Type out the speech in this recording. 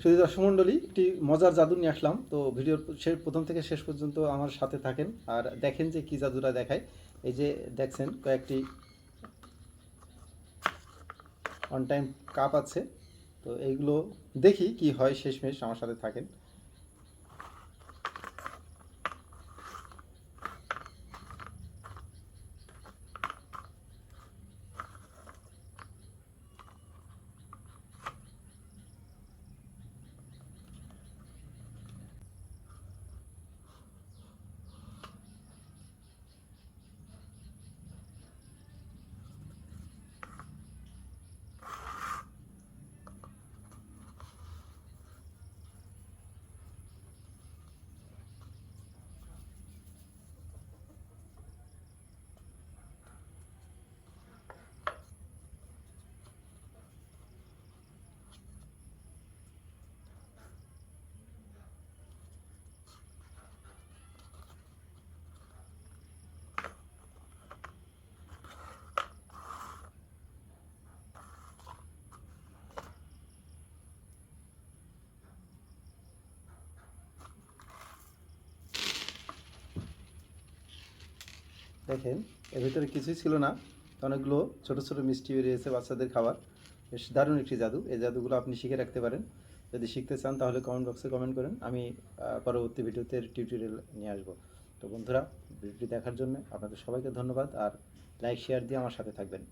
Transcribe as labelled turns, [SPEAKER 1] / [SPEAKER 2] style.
[SPEAKER 1] শুধু দর্শক একটি মজার জাদু নিয়ে আসলাম। তো ভিডিওর শেষ প্রথম থেকে শেষ পর্যন্ত আমার সাথে থাকেন। আর দেখেন যে কি জাদুটা দেখায়। এই যে দেখছেন, কয়েকটি অন টাইম কাপ আছে। তো এইগুলো দেখি কি হয় শেষমেশ আমার সাথে থাকেন। দেখেন, এর ভিতরে কিছুই ছিল না। অনেকগুলো ছোটো ছোটো মিষ্টি বেরিয়েছে বাচ্চাদের খাবার। বেশ দারুণ একটি জাদু। এই জাদুগুলো আপনি শিখে রাখতে পারেন। যদি শিখতে চান তাহলে কমেন্ট বক্সে কমেন্ট করেন। আমি পরবর্তী ভিডিওতে টিউটোরিয়াল নিয়ে আসব। তো বন্ধুরা, ভিডিওটি দেখার জন্য আপনাদের সবাইকে ধন্যবাদ। আর লাইক শেয়ার দিয়ে আমার সাথে থাকবেন।